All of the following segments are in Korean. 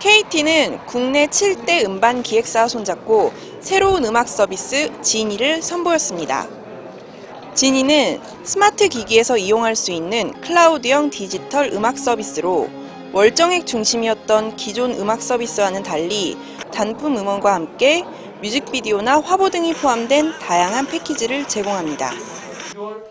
KT는 국내 7대 음반 기획사와 손잡고 새로운 음악 서비스 지니를 선보였습니다. 지니는 스마트 기기에서 이용할 수 있는 클라우드형 디지털 음악 서비스로 월정액 중심이었던 기존 음악 서비스와는 달리 단품 음원과 함께 뮤직비디오나 화보 등이 포함된 다양한 패키지를 제공합니다.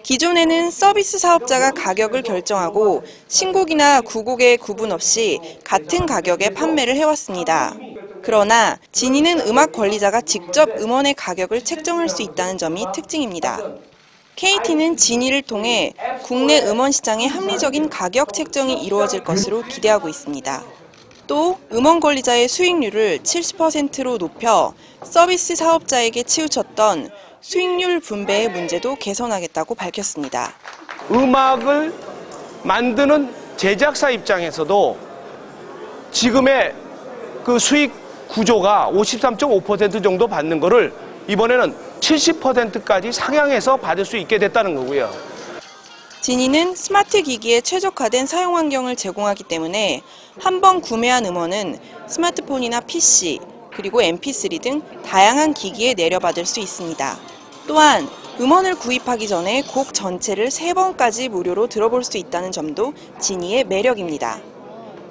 기존에는 서비스 사업자가 가격을 결정하고 신곡이나 구곡의 구분 없이 같은 가격에 판매를 해왔습니다. 그러나 지니는 음악 관리자가 직접 음원의 가격을 책정할 수 있다는 점이 특징입니다. KT는 지니를 통해 국내 음원 시장의 합리적인 가격 책정이 이루어질 것으로 기대하고 있습니다. 또 음원 관리자의 수익률을 70%로 높여 서비스 사업자에게 치우쳤던 수익률 분배의 문제도 개선하겠다고 밝혔습니다. 음악을 만드는 제작사 입장에서도 지금의 그 수익 구조가 53.5% 정도 받는 거를 이번에는 70%까지 상향해서 받을 수 있게 됐다는 거고요. 지니는 스마트 기기에 최적화된 사용 환경을 제공하기 때문에 한 번 구매한 음원은 스마트폰이나 PC, 그리고 mp3 등 다양한 기기에 내려받을 수 있습니다. 또한 음원을 구입하기 전에 곡 전체를 3번까지 무료로 들어볼 수 있다는 점도 지니의 매력입니다.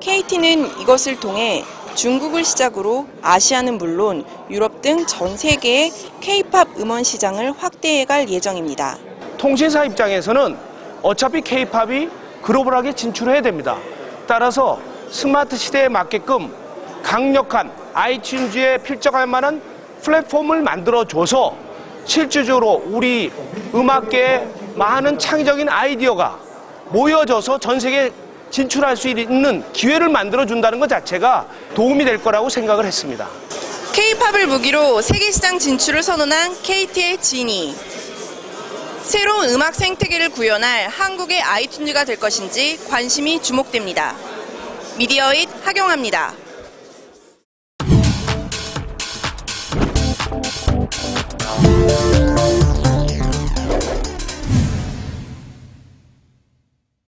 KT는 이것을 통해 중국을 시작으로 아시아는 물론 유럽 등 전 세계의 K-팝 음원 시장을 확대해 갈 예정입니다. 통신사 입장에서는 어차피 케이팝이 글로벌하게 진출해야 됩니다. 따라서 스마트 시대에 맞게끔 강력한 아이튠즈에 필적할 만한 플랫폼을 만들어줘서 실질적으로 우리 음악계의 많은 창의적인 아이디어가 모여져서 전 세계에 진출할 수 있는 기회를 만들어준다는 것 자체가 도움이 될 거라고 생각을 했습니다. K-팝을 무기로 세계 시장 진출을 선언한 KT의 지니. 새로운 음악 생태계를 구현할 한국의 아이튠즈가 될 것인지 관심이 주목됩니다. 미디어잇 하경합니다. Thank